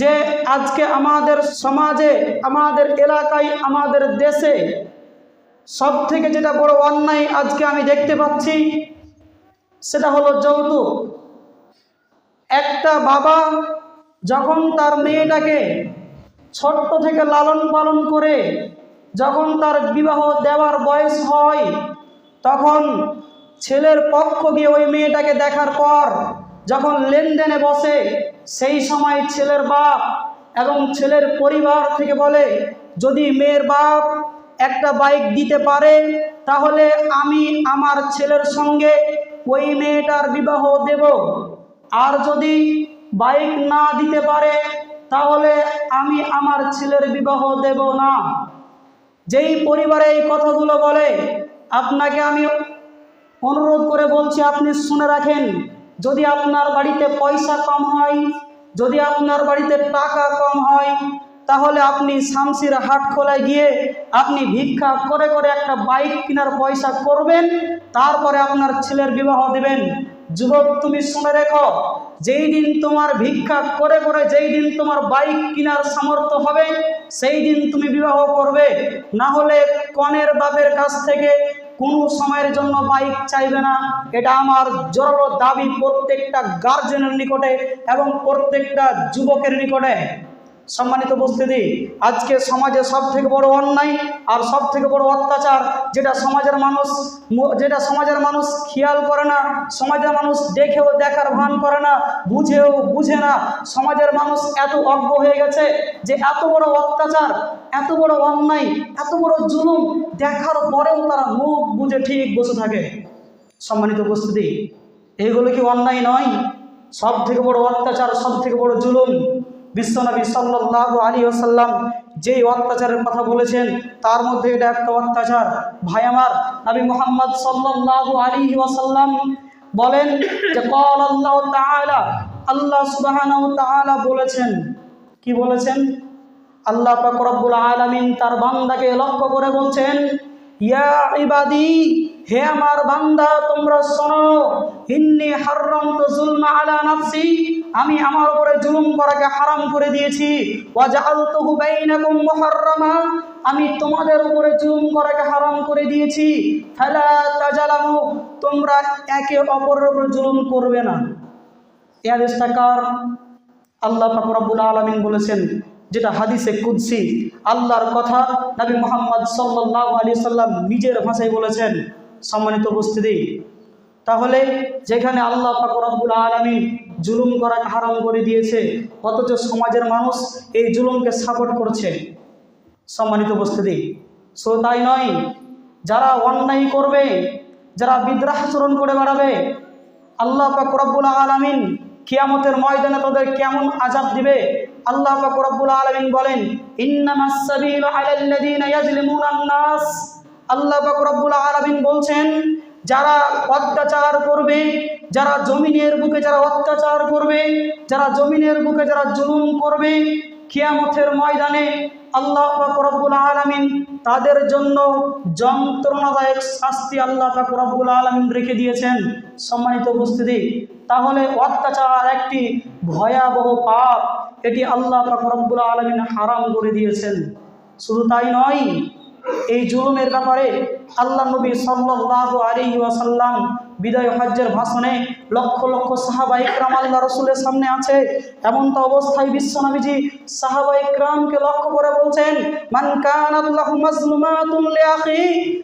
যে আজকে আমাদের সমাজে, আমাদের এলাকায়, আমাদের দেশে সব থেকে যেটা বড় অন্যায় আজকে আমি দেখতে পাচ্ছি, সেটা হলো যৌতুক। একটা বাবা যখন তার মেয়েটাকে ছোট্ট থেকে লালন পালন করে যখন তার বিবাহ দেওয়ার বয়স হয়, তখন ছেলের পক্ষ গিয়ে ওই মেয়েটাকে দেখার পর যখন লেনদেনে বসে, সেই সময় ছেলের বাপ এবং ছেলের পরিবার থেকে বলে, যদি মেয়ের বাপ একটা বাইক দিতে পারে, তাহলে আমি আমার ছেলের সঙ্গে ওই মেয়েটার বিবাহ দেব। আর যদি বাইক না দিতে পারে, তাহলে আমি আমার ছেলের বিবাহ দেব না। যেই পরিবারে এই কথাগুলো বলে, আপনাকে আমি অনুরোধ করে বলছি, আপনি শুনে রাখেন যদি আপনার বাড়িতে পয়সা কম হয়, যদি আপনার বাড়িতে টাকা কম হয়, তাহলে আপনি শামসির হাট খোলায় গিয়ে আপনি ভিক্ষা করে করে একটা বাইক কেনার পয়সা করবেন, তারপরে আপনার ছেলের বিবাহ দেবেন। যুবক, তুমি শুনে রেখো, যেই দিন তোমার ভিক্ষা করে করে যেই দিন তোমার বাইক কেনার সামর্থ্য হবে, সেই দিন তুমি বিবাহ করবে। না হলে কনের বাপের কাছ থেকে কোনো সময়ের জন্য বাইক চাইবে না। এটা আমার জোরালো দাবি প্রত্যেকটা গার্জেনের নিকটে এবং প্রত্যেকটা যুবকের নিকটে। সম্মানিত উপস্থিতি, আজকে সমাজে সব থেকে বড় অন্যায় আর সব থেকে বড় অত্যাচার, যেটা সমাজের মানুষ যেটা সমাজের মানুষ খেয়াল করে না, সমাজের মানুষ দেখেও দেখার ভান করে না, বুঝেও বুঝে না, সমাজের মানুষ এত অজ্ঞ হয়ে গেছে যে এত বড় অত্যাচার, এত বড় অন্যায়, এত বড় জুলুম দেখার পরেও তারা মুখ বুঝে ঠিক বসে থাকে। সম্মানিত উপস্থিতি এইগুলো কি অন্যায় নয়? সব থেকে বড় অত্যাচার সব থেকে বড় জুলুম বিশ্বনবী সাল্লাহ আলী আসাল্লাম যেই অত্যাচারের কথা বলেছেন, তার মধ্যে এটা একটা অত্যাচার। ভাই আমার, নবী মোহাম্মদ সাল্লাহ আলী ওয়াসাল্লাম বলেন যে কল আল্লাহ আল্লাহ সুবহানাহু তাআলা বলেছেন। কি বলেছেন? আল্লাহ পাক রব্বুল আলামিন তার বান্দাকে লক্ষ্য করে বলছেন, ইয়া ইবাদি হে আমার বান্দা, তোমরা শোনো, ইন্নি হাররামতু যুলমা আলা নাফসি, আমি আমার উপরে জুলুম করাকে হারাম করে দিয়েছি। ওয়া জাআলতুহু বাইনাকুম মুহাররামা, আমি তোমাদের উপরে জুলুম করাকে হারাম করে দিয়েছি। ফালা তাজালামু, তোমরা একে অপরের উপরে জুলুম করবে না। এই হাদিসটা কার? আল্লাহ পাক রব্বুল আলামিন বলেছেন, যেটা হাদিসে কুদসি। আল্লাহর কথা নবী মোহাম্মদ সাল্লাল্লাহু আলাইহি সাল্লাম নিজের ভাষায় বলেছেন সম্মানিত উপস্থিতি। তাহলে যেখানে আল্লাহ পাক রব্বুল আলামিন জুলুম করাকে হারাম করে দিয়েছে, অথচ সমাজের মানুষ এই জুলুমকে সাপোর্ট করছে। সম্মানিত উপস্থিতি। সো তাই নয়, যারা অন্যায় করবে, যারা বিদ্রাহাচরণ করে বেড়াবে, আল্লাহ পাক রব্বুল আলামিন কিয়ামতের ময়দানে তাদের কেমন আজাব দিবে? আল্লাহ পাক রব্বুল আলামিন বলেন, ইন্নামাস আল্লাহ পাক রব্বুল আলামিন বলছেন, যারা অত্যাচার করবে, যারা জমিনের বুকে যারা অত্যাচার করবে, যারা জমিনের বুকে যারা জুলুম করবে, কিয়ামতের ময়দানে আল্লাহ পাক রব্বুল আলামিন তাদের জন্য যন্ত্রণাদায়ক শাস্তি আল্লাহ পাক রব্বুল আলামিন রেখে দিয়েছেন। সম্মানিত উপস্থিতি, তাহলে অত্যাচার একটি ভয়াবহ পাপ, এটি আল্লাহ পাক রব্বুল আলামিন হারাম করে দিয়েছেন। শুধু তাই নয় এই জুলুমের ব্যাপারে আল্লাহ নবী সাল্লাল্লাহু আলাইহি ওয়াসাল্লাম বিদায় হজ্জের ভাষণে লক্ষ লক্ষ সাহাবা ইকরাম আল্লাহ রসুলের সামনে আছে। এমন তো অবস্থায় বিশ্বনবীজি সাহাবা ইকরামকে লক্ষ্য করে বলছেন, মান লিআখি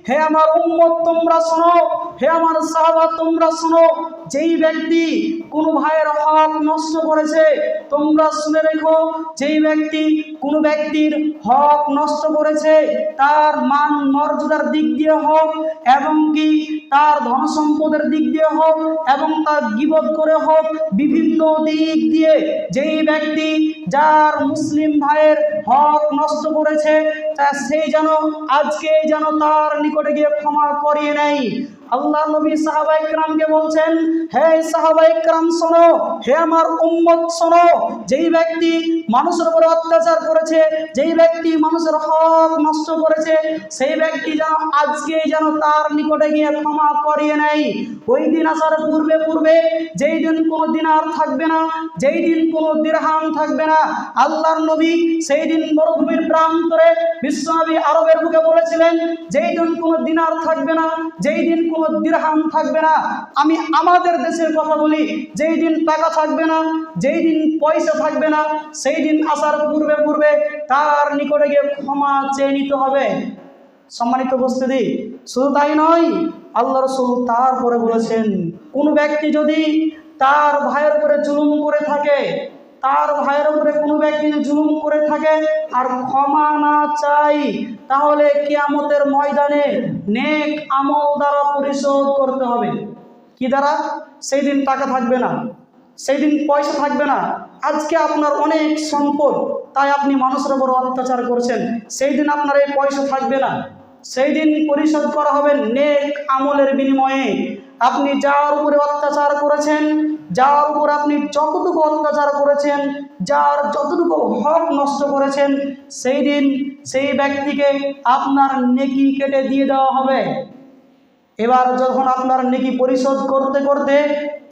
হে আমার উম্মত, তোমরা শোনো। হে আমার সাহাবা, তোমরা শোনো। যেই ব্যক্তি কোন ভাইয়ের হক নষ্ট করেছে, তোমরা শুনে রেখো, যেই ব্যক্তি কোন ব্যক্তির হক নষ্ট করেছে, তার মান মর্যাদার দিক দিয়ে হোক এবং কি তার ধন সম্পদের দিক দিয়ে হোক এবং তার গিবত করে হোক, বিভিন্ন দিক দিয়ে যেই ব্যক্তি যার মুসলিম ভাইয়ের হক নষ্ট করেছে, তা সেই যেন আজকে যেন তার নিকটে গিয়ে ক্ষমা করিয়ে নেয়। আল্লাহ নবী সাহাবাই ক্রামকে বলছেন, হে সাহাবাই ক্রাম শোনো হে আমার উম্মত শোনো যেই ব্যক্তি মানুষের উপরে অত্যাচার করেছে, যেই ব্যক্তি মানুষের হক নষ্ট করেছে, সেই ব্যক্তি যেন আজকে যেন তার নিকটে গিয়ে ক্ষমা করিয়ে নেয়। ওই দিন আসার পূর্বে পূর্বে, যেই দিন কোনো দিন আর থাকবে না, যেই দিন কোনো দিরহাম থাকবে না, আল্লাহর নবী সেই দিন মরুভূমির প্রান্তরে বিশ্বনবী আরবের বুকে বলেছিলেন, যেই দিন কোনো দিনার থাকবে না, যেই দিন কোনো দিরহাম থাকবে না, আমি আমাদের দেশের কথা বলি, যেই দিন টাকা থাকবে না, যেই দিন পয়সা থাকবে না, সেই দিন আসার পূর্বে পূর্বে তার নিকটে গিয়ে ক্ষমা চেয়ে নিতে হবে। সম্মানিত উপস্থিতি, শুধু তাই নয়, আল্লাহ রসুল তারপরে বলেছেন, কোন ব্যক্তি যদি তার ভাইয়ের উপরে জুলুম করে থাকে, তার ভাইয়ের উপরে কোনো ব্যক্তি জুলুম করে থাকে আর ক্ষমা না চাই তাহলে কিয়ামতের ময়দানে নেক আমল দ্বারা পরিশোধ করতে হবে। কি দ্বারা? সেই দিন টাকা থাকবে না, সেই দিন পয়সা থাকবে না আজকে আপনার অনেক সম্পদ, তাই আপনি মানুষের উপর অত্যাচার করছেন। সেই দিন আপনার এই পয়সা থাকবে না। সেই দিন পরিশোধ করা হবে নেক আমলের বিনিময়ে। আপনি যার উপরে অত্যাচার করেছেন, যার উপর আপনি যতটুকু অত্যাচার করেছেন, যার যতটুকু হক নষ্ট করেছেন, সেই দিন সেই ব্যক্তিকে আপনার নেকি কেটে দিয়ে দেওয়া হবে। এবার যখন আপনার নেকি পরিশোধ করতে করতে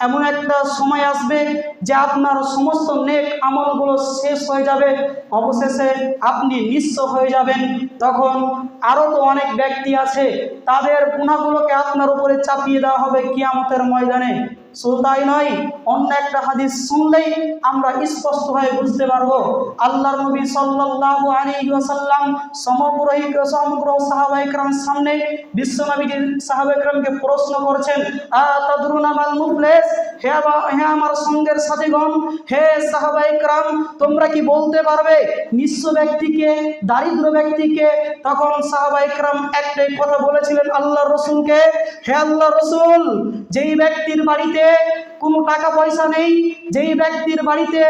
এমন একটা সময় আসবে যে আপনার সমস্ত নেক আমলগুলো শেষ হয়ে যাবে। অবশেষে আপনি নিঃস্ব হয়ে যাবেন। তখন আরও তো অনেক ব্যক্তি আছে, তাদের গুণাগুলোকে আপনার উপরে চাপিয়ে দেওয়া হবে কিয়ামতের ময়দানে। শুধু নয় অন্য একটা হাদিস শুনলেই আমরা স্পষ্টভাবে বুঝতে পারব। আল্লাহর নবী সাল্লাল্লাহু আলাইহি ওয়াসাল্লাম সমগ্র সমগ্র সাহাবাইকরাম সামনে বিশ্বনবীজি সাহাবাইকরামকে প্রশ্ন করছেন আ তাদরুনা মাল মুফলিস? হে হে আমার সঙ্গের সাথীগণ, হে তোমরা কি বলতে পারবে? নিঃস্ব ব্যক্তিকে, দারিদ্র ব্যক্তিকে তখন সাহাবাইকরাম একটাই কথা বলেছিলেন আল্লাহর রসুলকে, হে আল্লাহ রসুল, যেই ব্যক্তির বাড়িতে কোনো টাকা পয়সা নেই, যেই ব্যক্তির বাড়িতে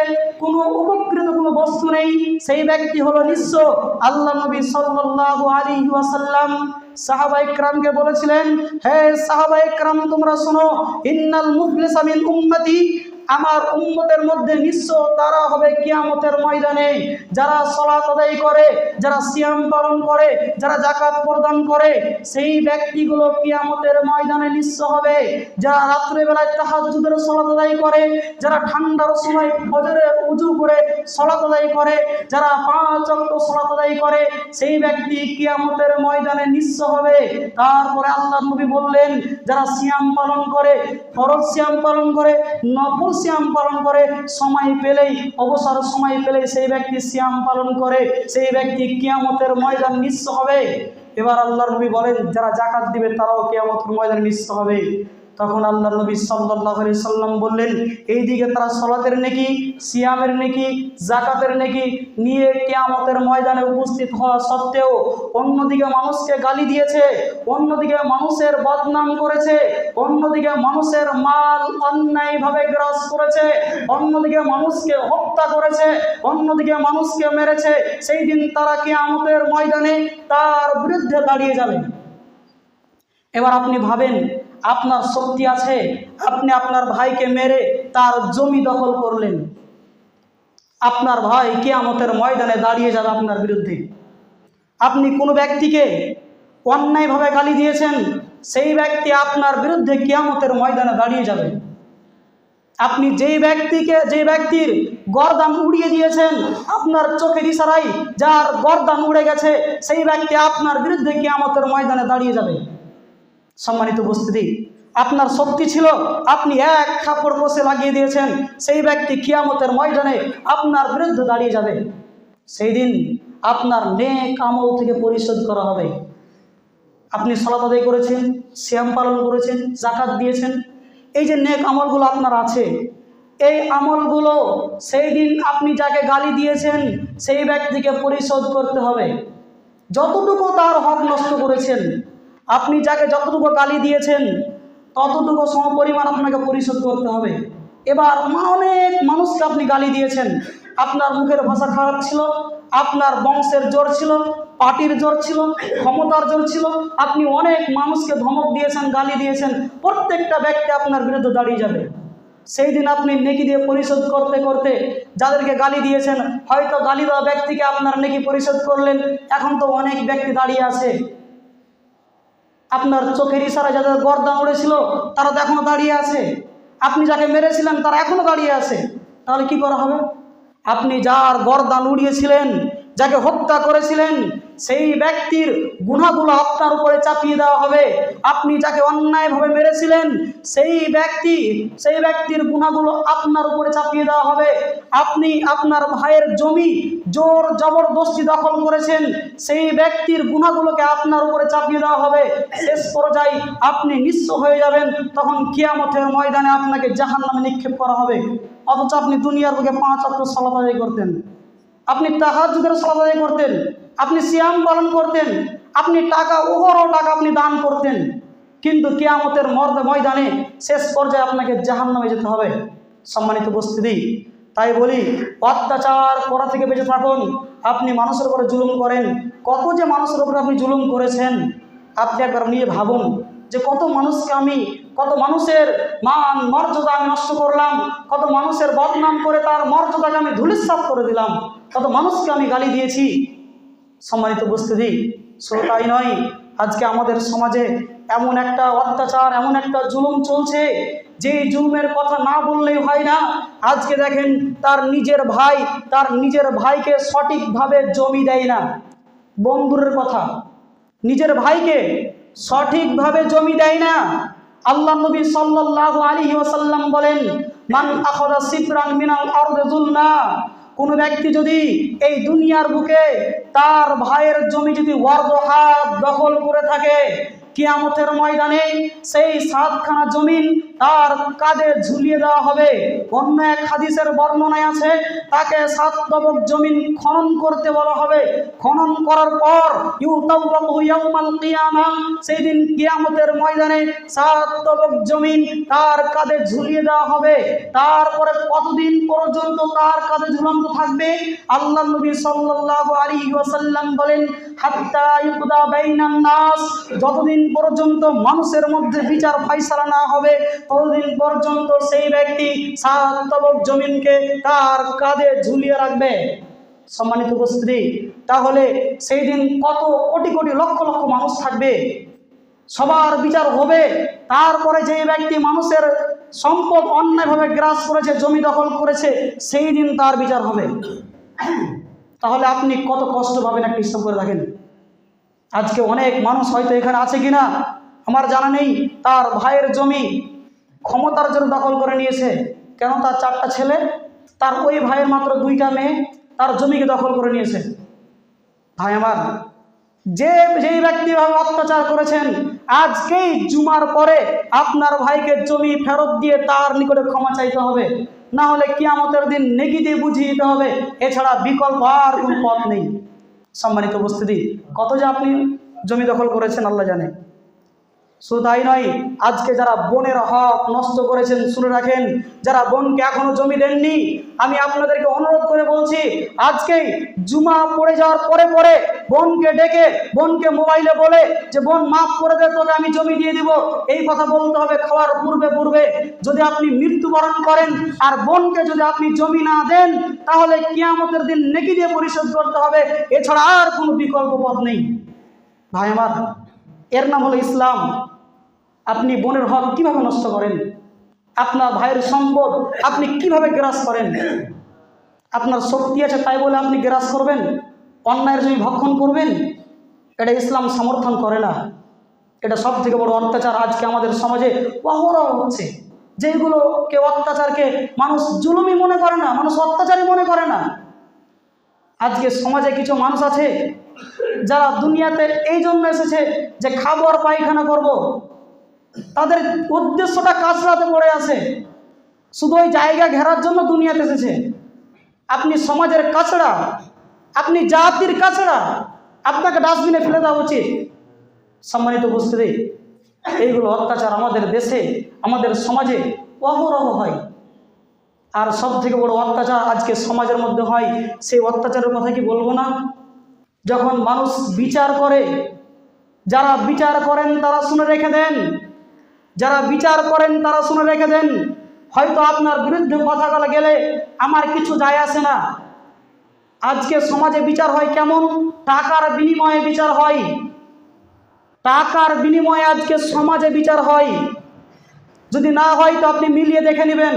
কোনো উপকৃত কোনো বস্তু নেই, সেই ব্যক্তি হলো নিঃস্ব আল্লাহ নবী সাল্লাল্লাহু আলাইহি ওয়াসাল্লাম। সাহাবাই ইকরামকে বলেছিলেন, হে সাহাবাই ইকরাম তোমরা শোনো, ইন্নাল মুফলিসা মিন উম্মতি আমার উম্মতের মধ্যে নিঃস্ব তারা হবে কিয়ামতের ময়দানে। যারা সলাত আদায় করে, যারা সিয়াম পালন করে, যারা জাকাত প্রদান করে, সেই ব্যক্তিগুলো কিয়ামতের ময়দানে নিঃস্ব হবে। যারা রাত্রেবেলায় তাহাজ্জুদের সলাত আদায় করে, যারা ঠান্ডার সময় বজরে উজু করে সলাত আদায় করে, যারা পাঁচ অক্ট সলাত আদায় করে, সেই ব্যক্তি কিয়ামতের ময়দানে নিঃস্ব হবে। তারপরে আল্লাহ নবী বললেন, যারা সিয়াম পালন করে, ফরজ সিয়াম পালন করে, নফল সিয়াম পালন করে, সময় পেলেই, অবসর সময় পেলেই সেই ব্যক্তি সিয়াম পালন করে, সেই ব্যক্তি কিয়ামতের ময়দান নিঃস্ব হবে। এবার আল্লাহ রবি বলেন, যারা জাকাত দিবে তারাও কেয়ামতের ময়দান নিঃস্ব হবে। তখন আল্লাহ নবী সাল্লাহ সাল্লাম বললেন এই দিকে তারা সলাতের নেকি, সিয়ামের নেকি জাকাতের নেকি নিয়ে কেয়ামতের ময়দানে উপস্থিত হওয়া সত্ত্বেও অন্যদিকে মানুষকে গালি দিয়েছে, অন্যদিকে মানুষের বদনাম করেছে, অন্যদিকে মানুষের মাল অন্যায়ভাবে গ্রাস করেছে, অন্যদিকে মানুষকে হত্যা করেছে, অন্যদিকে মানুষকে মেরেছে, সেই দিন তারা কেয়ামতের ময়দানে তার বিরুদ্ধে দাঁড়িয়ে যাবে। এবার আপনি ভাবেন আপনার শক্তি আছে, আপনি আপনার ভাইকে মেরে তার জমি দখল করলেন। আপনার ভাই কেয়ামতের ময়দানে দাঁড়িয়ে যাবে আপনার বিরুদ্ধে। আপনি কোনো ব্যক্তিকে অন্যায়ভাবে গালি দিয়েছেন, সেই ব্যক্তি আপনার বিরুদ্ধে কেয়ামতের ময়দানে দাঁড়িয়ে যাবে। আপনি যেই ব্যক্তিকে যে ব্যক্তির গরদান উড়িয়ে দিয়েছেন, আপনার চোখের ইশারাই যার গরদান উড়ে গেছে, সেই ব্যক্তি আপনার বিরুদ্ধে কেয়ামতের ময়দানে দাঁড়িয়ে যাবে। সম্মানিত উপস্থিতি, আপনার শক্তি ছিল, আপনি এক কাপড় কষে লাগিয়ে দিয়েছেন, সেই ব্যক্তি কিয়ামতের ময়দানে আপনার বিরুদ্ধে দাঁড়িয়ে যাবে। সেই দিন আপনার নেক আমল থেকে পরিশোধ করা হবে। আপনি আদায় করেছেন শ্যাম পালন করেছেন জাকাত দিয়েছেন, এই যে নেক আমলগুলো আপনার আছে, এই আমলগুলো সেই দিন আপনি যাকে গালি দিয়েছেন, সেই ব্যক্তিকে পরিশোধ করতে হবে। যতটুকু তার হক নষ্ট করেছেন আপনি যাকে যতটুকু গালি দিয়েছেন, ততটুকু সমপরিমাণ আপনাকে পরিশোধ করতে হবে। এবার অনেক মানুষকে আপনি গালি দিয়েছেন। আপনার মুখের ভাষা খারাপ ছিল, আপনার বংশের জোর ছিল, পার্টির জোর ছিল, ক্ষমতার জোর ছিল। আপনি অনেক মানুষকে ধমক দিয়েছেন, গালি দিয়েছেন, প্রত্যেকটা ব্যক্তি আপনার বিরুদ্ধে দাঁড়িয়ে যাবে। সেই দিন আপনি নেকি দিয়ে পরিশোধ করতে করতে যাদেরকে গালি দিয়েছেন, হয়তো গালি দেওয়া ব্যক্তিকে আপনার নেকি পরিশোধ করলেন, এখন তো অনেক ব্যক্তি দাঁড়িয়ে আছে। আপনার চোখের ইশারা যাদের গর্দান উড়েছিল, তারা তো এখনও দাঁড়িয়ে আছে। আপনি যাকে মেরেছিলেন, তারা এখনও দাঁড়িয়ে আছে। তাহলে কি করা হবে? আপনি যার গর্দান উড়িয়েছিলেন যাকে হত্যা করেছিলেন, সেই ব্যক্তির গুণাগুলো আপনার উপরে চাপিয়ে দেওয়া হবে। আপনি যাকে অন্যায়ভাবে মেরেছিলেন, সেই ব্যক্তি, সেই ব্যক্তির গুণাগুলো আপনার উপরে চাপিয়ে দেওয়া হবে। আপনি আপনার ভাইয়ের জমি জোর জবরদস্তি দখল করেছেন, সেই ব্যক্তির গুণাগুলোকে আপনার উপরে চাপিয়ে দেওয়া হবে। শেষ পর্যায়ে আপনি নিঃস্ব হয়ে যাবেন, তখন কিয়ামতের ময়দানে আপনাকে জাহান নামে নিক্ষেপ করা হবে। অথচ আপনি দুনিয়ার বুকে পাঁচ অক্ট আদায় করতেন। আপনি তাহাজুদের সালাত আদায় করতেন, আপনি সিয়াম পালন করতেন, আপনি টাকা, ওহরও টাকা আপনি দান করতেন। কিন্তু কেয়ামতের মর্দ ময়দানে শেষ পর্যায়ে আপনাকে জাহান নামে যেতে হবে। সম্মানিত উপস্থিতি, তাই বলি, অত্যাচার করা থেকে বেঁচে থাকুন। আপনি মানুষের উপরে জুলুম করেন। কত যে মানুষের উপরে আপনি জুলুম করেছেন, আপনি একবার নিয়ে ভাবুন যে কত মানুষকে আমি, কত মানুষের মান, মর্যাদা আমি নষ্ট করলাম, কত মানুষের বদনাম করে তার মর্যাদাকে আমি ধুলিস্বাদ করে দিলাম। কত মানুষকে আমি গালি দিয়েছি। সম্মানিত উপস্থিতি শুধু তাই নয়, আজকে আমাদের সমাজে এমন একটা অত্যাচার, এমন একটা জুলুম চলছে, যে জুলুমের কথা না বললেই হয় না। আজকে দেখেন, তার নিজের ভাই, তার নিজের ভাইকে সঠিকভাবে জমি দেয় না। বন্ধুরের কথা, নিজের ভাইকে সঠিকভাবে জমি দেয় না। আল্লাহ নবী সাল্লাল্লাহু আলাইহি ওয়াসাল্লাম বলেন, মান আখাযা সিফরান মিনাল আরদি যুলমা। কোনো ব্যক্তি যদি এই দুনিয়ার বুকে তার ভাইয়ের জমি যদি ওয়ার্দ হাত দখল করে থাকে কিয়ামতের ময়দানে সেই সাতখানা জমিন তার কাঁধে ঝুলিয়ে দেওয়া হবে। অন্য এক হাদিসের বর্ণনায় আছে, তাকে সাত তবক জমিন খনন করতে বলা হবে। খনন করার পর সেই দিন কিয়ামতের ময়দানে সাত তবক জমিন তার কাঁধে ঝুলিয়ে দেওয়া হবে। তারপরে কতদিন পর্যন্ত তার কাঁধে ঝুলন্ত থাকবে? আল্লাহ নবী সাল্লাল্লাহু আলাইহি ওয়াসাল্লাম বলেন, হাত্তা ইউকদা বাইনান নাস। যতদিন পর্যন্ত মানুষের মধ্যে বিচার ফাইসালা না হবে, ততদিন পর্যন্ত সেই ব্যক্তি সাত তবক জমিনকে তার কাঁধে ঝুলিয়ে রাখবে। সম্মানিত উপস্থিতি, তাহলে সেই দিন কত কোটি কোটি লক্ষ লক্ষ মানুষ থাকবে। সবার বিচার হবে, তারপরে যে ব্যক্তি মানুষের সম্পদ অন্যায়ভাবে গ্রাস করেছে, জমি দখল করেছে সেই দিন তার বিচার হবে। তাহলে আপনি কত কষ্ট পাবেন একটা হিসাব করে দেখেন। আজকে অনেক মানুষ হয়তো এখানে আছে কিনা, আমার জানা নেই। তার ভাইয়ের জমি ক্ষমতার জন্য দখল করে নিয়েছে। কেন তার চারটা ছেলে? তার ওই ভাইয়ের মাত্র দুইটা মেয়ে তার জমিকে দখল করে নিয়েছে। ভাই আমার, যে যেই ব্যক্তিভাবে অত্যাচার করেছেন, আজকেই জুমার পরে আপনার ভাইকে জমি ফেরত দিয়ে তার নিকটে ক্ষমা চাইতে হবে। না হলে কিয়ামতের দিন দিয়ে বুঝিয়ে দিতে হবে। এছাড়া বিকল্প আর কোনো পথ নেই। সম্মানিত উপস্থিতি। কত যে আপনি জমি দখল করেছেন আল্লাহ জানে। শুধু তাই নয়, আজকে যারা বোনের হক নষ্ট করেছেন, শুনে রাখেন, যারা বোনকে এখনও জমি দেননি, আমি আপনাদেরকে অনুরোধ করে বলছি আজকেই জুমা পড়ে যাওয়ার পরে পরে বোনকে ডেকে, বোনকে মোবাইলে বলে যে, বোন মাফ করে দে তোকে আমি জমি দিয়ে দিব। এই কথা বলতে হবে খাওয়ার পূর্বে পূর্বে। যদি আপনি মৃত্যুবরণ করেন আর বোনকে যদি আপনি জমি না দেন, তাহলে কিয়ামতের দিন নেকি দিয়ে পরিশোধ করতে হবে। এছাড়া আর কোনো বিকল্প পথ নেই। ভাই আমার এর নাম হলো ইসলাম। আপনি বোনের হক কীভাবে নষ্ট করেন? আপনার ভাইয়ের সম্পদ আপনি কীভাবে গ্রাস করেন? আপনার শক্তি আছে তাই বলে আপনি গ্রাস করবেন? অন্যায়ের জমি ভক্ষণ করবেন? এটা ইসলাম সমর্থন করে না। এটা সব থেকে বড় অত্যাচার আজকে আমাদের সমাজে অহরহ হচ্ছে। যেগুলো কেউ অত্যাচারকে মানুষ জুলুমি মনে করে না, মানুষ অত্যাচারই মনে করে না। আজকে সমাজে কিছু মানুষ আছে যারা দুনিয়াতে এই জন্য এসেছে যে খাব আর পায়খানা করব। তাদের উদ্দেশ্যটা কাছরাতে পড়ে আছে। শুধু ওই জায়গা ঘেরার জন্য দুনিয়াতে এসেছে। আপনি সমাজের কাছড়া আপনি জাতির কাছড়া আপনাকে ডাস্টবিনে ফেলে দেওয়া উচিত। সম্মানিত উপস্থিতি, এইগুলো অত্যাচার আমাদের দেশে, আমাদের সমাজে অহরহ হয়। আর সব থেকে বড় অত্যাচার আজকে সমাজের মধ্যে হয়, সেই অত্যাচারের কথা কি বলব না? যখন মানুষ বিচার করে, যারা বিচার করেন তারা শুনে রেখে দেন, যারা বিচার করেন তারা শুনে রেখে দেন। হয়তো আপনার বিরুদ্ধে কথা বলা গেলে আমার কিছু যায় আসে না। আজকে সমাজে বিচার হয় কেমন? টাকার বিনিময়ে বিচার হয়। টাকার বিনিময়ে আজকে সমাজে বিচার হয়। যদি না হয় তো আপনি মিলিয়ে দেখে নেবেন।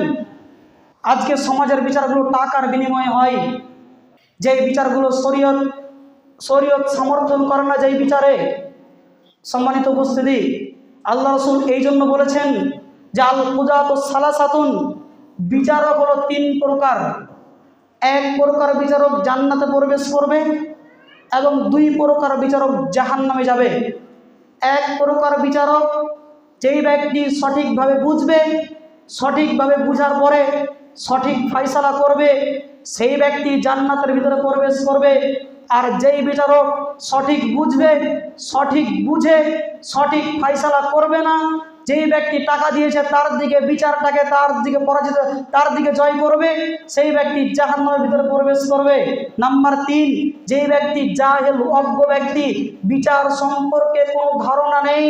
আজকে সমাজের বিচারগুলো টাকার বিনিময়ে হয়। যেই বিচারগুলো শরীয়ত শরীয়ত সমর্থন করে না যেই বিচারে। সম্মানিত উপস্থিতি, আল্লাহ রসুল এই জন্য বলেছেন যে আল পূজা পূজাত সালাসাতুন বিচারক হলো তিন প্রকার। এক প্রকার বিচারক জান্নাতে প্রবেশ করবে এবং দুই প্রকার বিচারক জাহান নামে যাবে। এক প্রকার বিচারক যেই ব্যক্তি সঠিকভাবে বুঝবে, সঠিকভাবে বুঝার পরে সঠিক ফয়সালা করবে, সেই ব্যক্তি জান্নাতের ভিতরে প্রবেশ করবে। আর যেই বিচারক সঠিক বুঝবে, সঠিক বুঝে সঠিক ফয়সলা করবে না যেই ব্যক্তি টাকা দিয়েছে তার দিকে বিচারটাকে তার দিকে পরাজিত, তার দিকে জয় করবে, সেই ব্যক্তি জাহান্নামের ভিতরে প্রবেশ করবে। নাম্বার তিন, যেই ব্যক্তি জাহেল, অজ্ঞ ব্যক্তি, বিচার সম্পর্কে কোনো ধারণা নেই,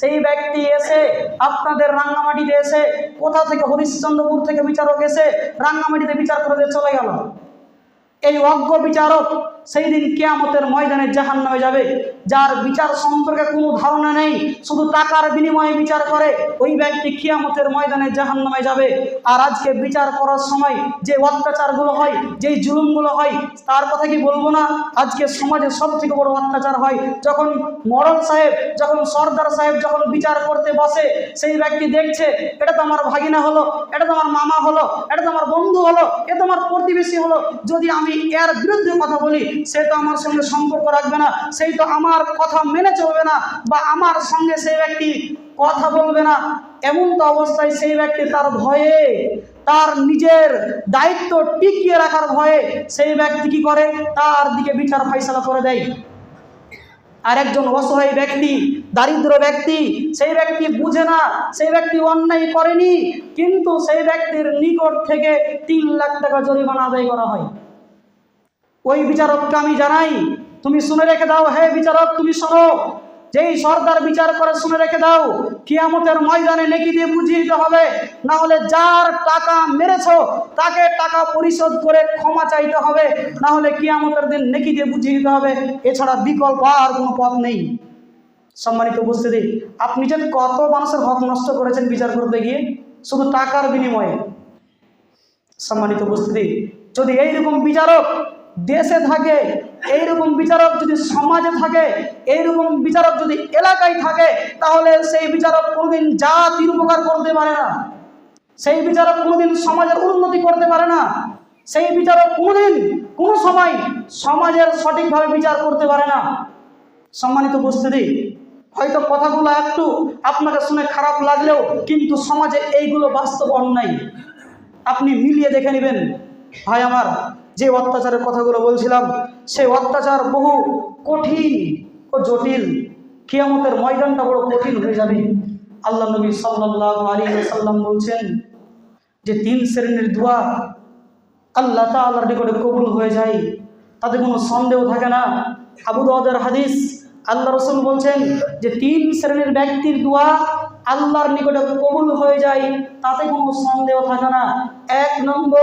সেই ব্যক্তি এসে আপনাদের রাঙ্গামাটিতে এসে কোথা থেকে হরিশ্চন্দ্রপুর থেকে বিচারক এসে রাঙ্গামাটিতে বিচার করে চলে গেল। এই অজ্ঞ বিচারক সেই দিন কেয়ামতের ময়দানে জাহান নামে যাবে। যার বিচার সম্পর্কে কোনো ধারণা নেই, শুধু টাকার বিনিময়ে বিচার করে, ওই ব্যক্তি কেয়ামতের ময়দানে জাহান নামে যাবে। আর আজকে বিচার করার সময় যে অত্যাচারগুলো হয়, যেই জুলুমগুলো হয়, তার কথা কি বলব না? আজকে সমাজে সব থেকে বড় অত্যাচার হয়, যখন মরল সাহেব, যখন সর্দার সাহেব যখন বিচার করতে বসে, সেই ব্যক্তি দেখছে, এটা তো আমার ভাগিনা হলো, এটা তো আমার মামা হলো, এটা তো আমার বন্ধু হলো, এ তো আমার প্রতিবেশী হলো। যদি আমি এর বিরুদ্ধে কথা বলি সে তো আমার সঙ্গে সম্পর্ক রাখবে না, সেই তো আমার কথা মেনে চলবে না বা আমার সঙ্গে সেই ব্যক্তি কথা বলবে না। এমন তো অবস্থায় সেই ব্যক্তি তার ভয়ে, তার নিজের দায়িত্ব টিকিয়ে রাখার ভয়ে সেই ব্যক্তি কি করে? তার দিকে বিচার ফাইসলা করে দেয়। আর একজন অসহায় ব্যক্তি, দারিদ্র ব্যক্তি, সেই ব্যক্তি বুঝে না, সেই ব্যক্তি অন্যায় করেনি, কিন্তু সেই ব্যক্তির নিকট থেকে তিন লাখ টাকা জরিমানা আদায় করা হয়। ওই বিচারককে আমি জানাই, তুমি শুনে রেখে দাও, হে বিচারক, তুমি শোনো। যেই সর্দার বিচার করে শুনে রেখে দাও, কিয়ামতের ময়দানে নেকি দিয়ে বুঝিয়ে দিতে হবে। না হলে যার টাকা মেরেছ, তাকে টাকা পরিশোধ করে ক্ষমা চাইতে হবে। না হলে কিয়ামতের দিন নেকি দিয়ে বুঝিয়ে দিতে হবে। এছাড়া বিকল্প আর কোনো পথ নেই। সম্মানিত উপস্থিতি, আপনি যে কত মানুষের হক নষ্ট করেছেন বিচার করতে গিয়ে, শুধু টাকার বিনিময়ে। সম্মানিত উপস্থিতি, যদি এইরকম বিচারক দেশে থাকে, এইরকম বিচারক যদি সমাজে থাকে, এইরকম বিচারক যদি এলাকায় থাকে, তাহলে সেই বিচারক কোনোদিন জাতির উপকার করতে পারে না। সেই বিচারক কোনোদিন সমাজের উন্নতি করতে পারে না। সেই বিচারক কোনোদিন কোনো সময় সমাজের সঠিকভাবে বিচার করতে পারে না। সম্মানিত উপস্থিতি, হয়তো কথাগুলো একটু আপনাকে শুনে খারাপ লাগলেও কিন্তু সমাজে এইগুলো বাস্তব অন্যায়। আপনি মিলিয়ে দেখে নেবেন। ভাই আমার যে অত্যাচারের কথাগুলো বলছিলাম, সেই অত্যাচার বহু কঠিন ও জটিল। কিয়ামতের ময়দানটা বড় কঠিন হয়ে যাবে। আল্লাহ নবী সাল্লাহ আলী সাল্লাম বলছেন যে, তিন শ্রেণির দোয়া আল্লাহ তাল্লাহর নিকটে কবুল হয়ে যায়। তাতে কোনো সন্দেহ থাকে না। আবু দাউদের হাদিস, আল্লাহ রসুল বলছেন যে, তিন শ্রেণির ব্যক্তির দোয়া আল্লাহর নিকটে কবুল হয়ে যায়, তাতে কোনো সন্দেহ থাকে না। এক নম্বর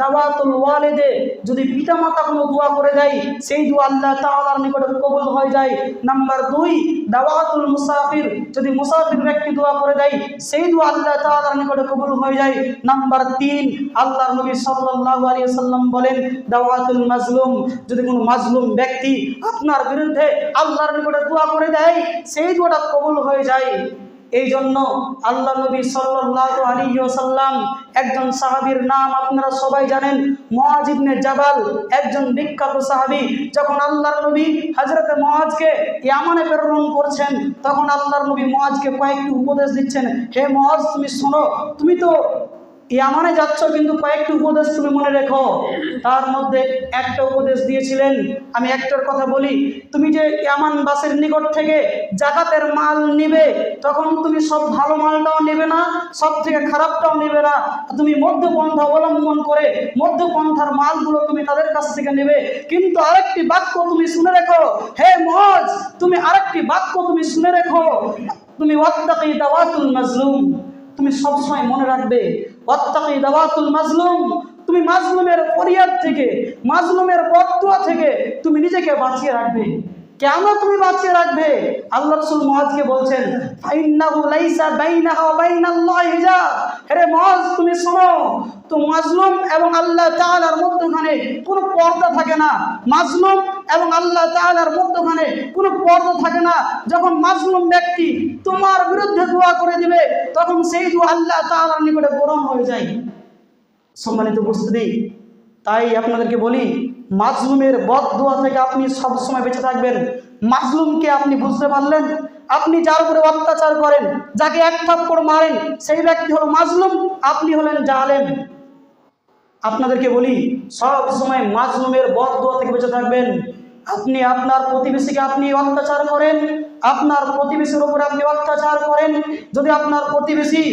দাওয়াতুল ওয়ালেদে, যদি পিতামাতা কোনো দোয়া করে দেয়, সেই দোয়া আল্লাহ তাআলার নিকটে কবুল হয়ে যায়। নাম্বার দুই, দাওয়াতুল মুসাফির, যদি মুসাফির ব্যক্তি দোয়া করে দেয়, সেই দোয়া আল্লাহ তাআলার নিকটে কবুল হয়ে যায়। নাম্বার তিন, আল্লাহর নবী সাল্লাল্লাহু আলাইহি সাল্লাম বলেন, দাওয়াতুল মাজলুম, যদি কোনো মাজলুম ব্যক্তি আপনার বিরুদ্ধে আল্লাহর নিকটে দোয়া করে দেয়, সেই দোয়াটা কবুল হয়ে যায়। এই জন্য আল্লাহ নবী সাল্লাহ আলী সাল্লাম একজন সাহাবির নাম আপনারা সবাই জানেন মহাজিবনে জাবাল, একজন বিখ্যাত সাহাবি। যখন আল্লাহর নবী হাজরতে মহাজকে ইয়ামানে প্রেরণ করছেন, তখন আল্লাহর নবী মহাজকে কয়েকটি উপদেশ দিচ্ছেন, হে মহাজ তুমি শোনো, তুমি তো ইয়ামানে যাচ্ছ, কিন্তু কয়েকটি উপদেশ তুমি মনে রেখো। তার মধ্যে একটা উপদেশ দিয়েছিলেন, আমি একটার কথা বলি, তুমি যে ইয়ামানবাসীর নিকট থেকে জাকাতের মাল নিবে, তখন তুমি সব ভালো মালটাও নেবে না, সব থেকে খারাপটাও নেবে না। তুমি মধ্যপন্থা অবলম্বন করে মধ্যপন্থার মালগুলো তুমি তাদের কাছ থেকে নেবে। কিন্তু আরেকটি বাক্য তুমি শুনে রেখো, হে মজ, তুমি আরেকটি বাক্য তুমি শুনে রেখো। তুমি ওয়াত্তাকি দাওয়াতুল মাজলুম, তুমি সবসময় মনে রাখবে ওয়াত্তাকি দাওয়াতুল মাজলুম। তুমি মাজলুমের ফরিয়াদ থেকে মাজলুমের বদুয়া থেকে তুমি নিজেকে বাঁচিয়ে রাখবে। কেন তুমি বাঁচিয়ে রাখবে। আল্লাহ রসুল মহাজকে বলছেন, ফাইন্নাহু লাইসা বাইনাহা ওয়া বাইনাল্লাহি হিজাব। হে মহাজ, তুমি শোনো, তো মাজলুম এবং আল্লাহ তাআলার মধ্যখানে কোনো পর্দা থাকে না। মাজলুম এবং আল্লাহ তাআলার মধ্যখানে কোনো পর্দা থাকে না। যখন মাজলুম ব্যক্তি তোমার বিরুদ্ধে দোয়া করে দিবে, তখন সেই দোয়া আল্লাহ তাআলার নিকটে গ্রহণ হয়ে যায়। সম্মানিত উপস্থিতি, তাই আপনাদেরকে বলি মাজলুমের বদ দোয়া থেকে আপনি সবসময় বেঁচে থাকবেন। মাজলুমকে আপনি বুঝতে পারলেন? আপনি যার উপরে অত্যাচার করেন, যাকে এক থাপ্পড় মারেন, সেই ব্যক্তি হলো মাজলুম, আপনি হলেন জালেম। আপনাদেরকে বলি, সব সময় মাজলুমের বদ দোয়া থেকে বেঁচে থাকবেন। আপনি আপনার প্রতিবেশীকে আপনি অত্যাচার করেন আপনার প্রতিবেশীর উপরে আপনি অত্যাচার করেন, যদি আপনার প্রতিবেশী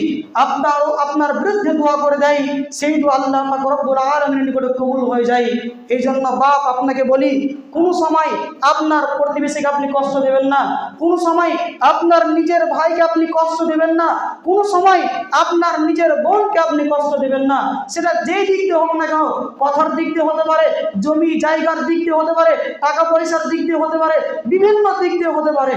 আপনার আপনার বিরুদ্ধে দোয়া করে দেয়, সেই দোয়া আল্লাহ রব্বুল আলামিনের নিকটে কবুল হয়ে যায়। এই জন্য বাপ আপনাকে বলি, কোনো সময় আপনার প্রতিবেশীকে আপনি কষ্ট দেবেন না, কোনো সময় আপনার নিজের ভাইকে আপনি কষ্ট দেবেন না, কোনো সময় আপনার নিজের বোনকে আপনি কষ্ট দেবেন না। সেটা যেই দিক দিয়ে হোক না কেন, কথার দিক দিয়ে হতে পারে, জমি, জায়গার দিক দিয়ে হতে পারে, টাকা পয়সার দিক দিয়ে হতে পারে, বিভিন্ন দিক দিয়ে হতে পারে।